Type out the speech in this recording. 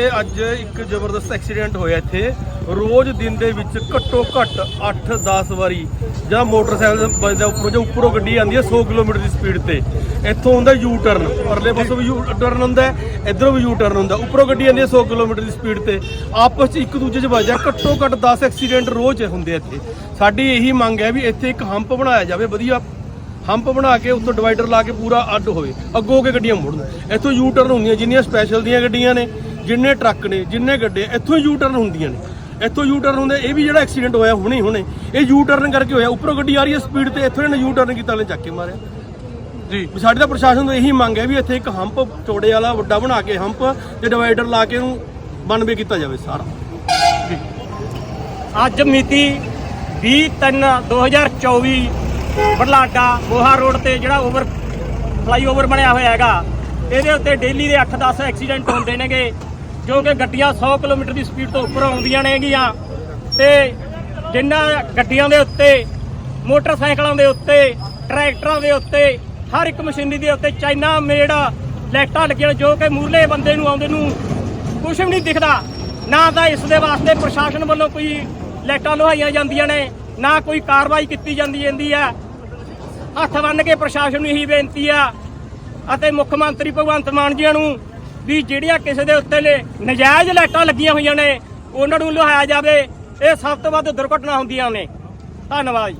ਇਹ ਅੱਜ ਇੱਕ ਜ਼ਬਰਦਸਤ ਐਕਸੀਡੈਂਟ ਹੋਇਆ ਇੱਥੇ। ਰੋਜ਼ ਦਿਨ ਦੇ ਵਿੱਚ ਘੱਟੋ ਘੱਟ 8-10 ਵਾਰੀ ਜਾਂ ਮੋਟਰਸਾਈਕਲ ਵੱਜਦਾ ਉੱਪਰੋਂ ਜਾਂ ਉੱਪਰੋਂ ਗੱਡੀ ਆਉਂਦੀ ਹੈ 100 ਕਿਲੋਮੀਟਰ ਦੀ ਸਪੀਡ ਤੇ। ਇੱਥੋਂ ਹੁੰਦਾ ਯੂ ਟਰਨ ਪਰਲੇ ਪਾਸੋਂ ਵੀ ਯੂ ਟਰਨ ਹੁੰਦਾ ਹੈ, ਇੱਧਰੋਂ ਵੀ ਯੂ ਟਰਨ ਹੁੰਦਾ ਉੱਪਰੋਂ ਗੱਡੀ ਆਉਂਦੀ ਹੈ 100 ਕਿਲੋਮੀਟਰ ਦੀ ਸਪੀਡ ਤੇ। ਆਪਸ 'ਚ ਇੱਕ ਦੂਜੇ 'ਚ ਵੱਜਦਾ ਘੱਟੋ ਘੱਟ 10 ਐਕਸੀਡੈਂਟ ਰੋਜ਼ ਹੁੰਦੇ ਇੱਥੇ। ਸਾਡੀ ਇਹੀ ਮੰਗ ਹੈ ਵੀ ਇੱਥੇ ਇੱਕ ਹੰਪ ਬਣਾਇਆ ਜਾਵੇ ਵਧੀਆ ਹੰਪ ਬਣਾ ਕੇ ਉੱਤੋਂ ਡਿਵਾਈਡਰ ਲਾ ਕੇ ਪੂਰਾ ਅੱਡ ਹੋਵੇ ਅੱਗੋਂ ਹੋ ਕੇ ਗੱਡੀਆਂ ਮੁੜਨ। ਇੱਥੋਂ ਯੂ ਟਰਨ ਹੁੰਦੀਆਂ ਜਿੰਨੀਆਂ ਸਪੈਸ਼ਲ ਦੀਆਂ ਗੱਡੀਆਂ ਨੇ ਜਿੰਨੇ ਟਰੱਕ ਨੇ ਜਿੰਨੇ ਗੱਡੇ ਇੱਥੋਂ ਯੂ ਟਰਨ ਹੁੰਦੀਆਂ ਨੇ। ਇੱਥੋਂ ਯੂ ਟਰਨ ਹੁੰਦੇ ਇਹ ਵੀ ਜਿਹੜਾ ਐਕਸੀਡੈਂਟ ਹੋਇਆ ਹੁਣੇ ਹੀ ਹੁਣੇ ਇਹ ਯੂ ਟਰਨ ਕਰਕੇ ਹੋਇਆ। ਉੱਪਰੋਂ ਗੱਡੀ ਆ ਰਹੀ ਹੈ ਸਪੀਡ ਤੇ ਇੱਥੋਂ ਇਹਨੇ ਯੂ ਟਰਨ ਕੀਤਾ ਲੈ ਚੱਕ ਕੇ ਮਾਰਿਆ। ਜੀ। ਸਾਡੀ ਤਾਂ ਪ੍ਰਸ਼ਾਸਨ ਤੋਂ ਇਹੀ ਮੰਗ ਹੈ ਵੀ ਇੱਥੇ ਇੱਕ ਹੰਪ ਚੌੜੇ ਵਾਲਾ ਵੱਡਾ ਬਣਾ ਕੇ ਹੰਪ ਤੇ ਡਿਵਾਈਡਰ ਲਾ ਕੇ ਉਹਨੂੰ ਬਨਵੇ ਕੀਤਾ ਜਾਵੇ ਸਾਰਾ। ਅੱਜ ਮਿਤੀ 20/3/2024 ਬਰਲਾਡਾ ਮੋਹਾ ਰੋਡ ਤੇ ਜਿਹੜਾ ਓਵਰ ਫਲਾਈਓਵਰ ਬਣਿਆ ਹੋਇਆ ਹੈਗਾ, ਇਹਦੇ ਉੱਤੇ ਡੇਲੀ ਦੇ 8-10 ਐਕਸੀਡੈਂਟ ਹੁੰਦੇ ਨੇਗੇ, ਜੋ ਕਿ ਗੱਡੀਆਂ 100 ਕਿਲੋਮੀਟਰ ਦੀ ਸਪੀਡ ਤੋਂ ਉੱਪਰ ਆਉਂਦੀਆਂ ਨੇਗੀਆਂ। ਤੇ ਜਿਨ੍ਹਾਂ ਗੱਡੀਆਂ ਦੇ ਉੱਤੇ, ਮੋਟਰਸਾਈਕਲਾਂ ਦੇ ਉੱਤੇ, ਟਰੈਕਟਰਾਂ ਦੇ ਉੱਤੇ, ਹਰ ਇੱਕ ਮਸ਼ੀਨਰੀ ਦੇ ਉੱਤੇ ਚਾਈਨਾ ਮੇਡ ਲਾਈਟਾਂ ਲੱਗੀਆਂ, ਜੋ ਕਿ ਮੂਰਲੇ ਬੰਦੇ ਨੂੰ ਆਉਂਦੇ ਨੂੰ ਕੁਝ ਵੀ ਨਹੀਂ ਦਿਖਦਾ। ਨਾ ਤਾਂ ਇਸ ਦੇ ਵਾਸਤੇ ਪ੍ਰਸ਼ਾਸਨ ਵੱਲੋਂ ਕੋਈ ਲਾਈਟਾਂ ਲੁਹਾਈਆਂ ਜਾਂਦੀਆਂ ਨੇ, ਨਾ ਕੋਈ ਕਾਰਵਾਈ ਕੀਤੀ ਜਾਂਦੀ ਜਾਂਦੀ ਹੈ। ਹੱਥ ਬੰਨ੍ਹ ਕੇ ਪ੍ਰਸ਼ਾਸਨ ਨੂੰ ਇਹੀ ਬੇਨਤੀ ਆ ਅਤੇ ਮੁੱਖ ਮੰਤਰੀ ਭਗਵੰਤ ਮਾਨ ਜੀ ਨੂੰ ਵੀ ਜਿਹੜੀਆਂ ਕਿਸੇ ਦੇ ਉੱਤੇ ਨੇ ਨਜਾਇਜ਼ ਲਾਈਟਾਂ ਲੱਗੀਆਂ ਹੋਈਆਂ ਨੇ, ਉਹਨਾਂ ਨੂੰ ਲੁਹਾਇਆ ਜਾਵੇ। ਇਹ ਸਭ ਤੋਂ ਵੱਧ ਦੁਰਘਟਨਾ ਹੁੰਦੀਆਂ ਨੇ। ਧੰਨਵਾਦ ਜੀ।